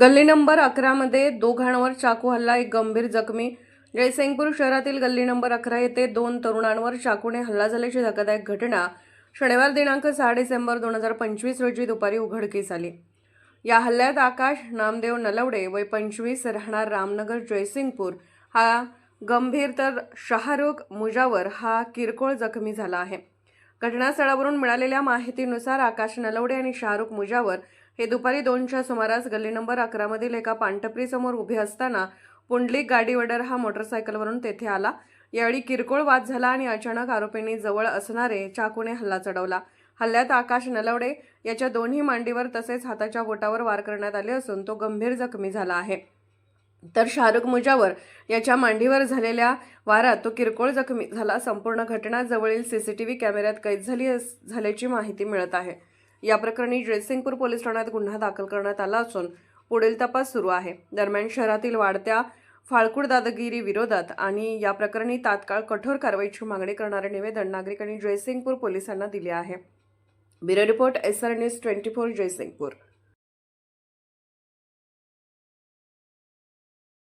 गल्ली नंबर अकरामध्ये दोघांवर चाकू हल्ला एक गंभीर जखमी. जयसिंगपूर शहरातील गल्ली नंबर अकरा येथे दोन तरुणांवर चाकूने हल्ला झाल्याची धक्कादायक घटना शनिवार दिनांक सहा डिसेंबर दोन हजार पंचवीस रोजी दुपारी उघडकीस आली. या हल्ल्यात आकाश नामदेव नलवडे वय पंचवीस राहणार रामनगर जयसिंगपूर. हा गंभीर तर शाहरुख मुजावर हा किरकोळ जखमी झाला आहे. घटनास्थळावरून मिळालेल्या माहितीनुसार आकाश नलवडे आणि शाहरुख मुजावर हे दुपारी दोनच्या सुमारास गल्ली नंबर अकरामधील एका पानटपरीसमोर उभे असताना पुंडलिक गाडीवडर हा मोटरसायकलवरून तेथे आला. यावेळी किरकोळ वाद झाला आणि अचानक आरोपींनी जवळ असणारे चाकूने हल्ला चढवला. हल्ल्यात आकाश नलवडे याच्या दोन्ही मांडीवर तसेच हाताच्या बोटावर वार करण्यात आले असून तो गंभीर जखमी झाला आहे. तर शाहरुख मुजावर याच्या मांडीवर झालेल्या वारात तो किरकोळ जखमी झाला. संपूर्ण घटना जवळील सीसीटीव्ही कॅमेऱ्यात कैद झाली अस- झाल्याची माहिती मिळत आहे. या प्रकरणी जयसिंगपूर पोलीस ठाण्यात गुन्हा दाखल करण्यात आला असून पुढील तपास सुरू आहे. दरम्यान शहरातील वाढत्या फाळकूड दादागिरी विरोधात आणि या प्रकरणी तात्काळ कठोर कारवाईची मागणी करणारे निवेदन नागरिकांनी जयसिंगपूर पोलिसांना दिले आहे. Bureau report S R news twenty four Jaysingpur.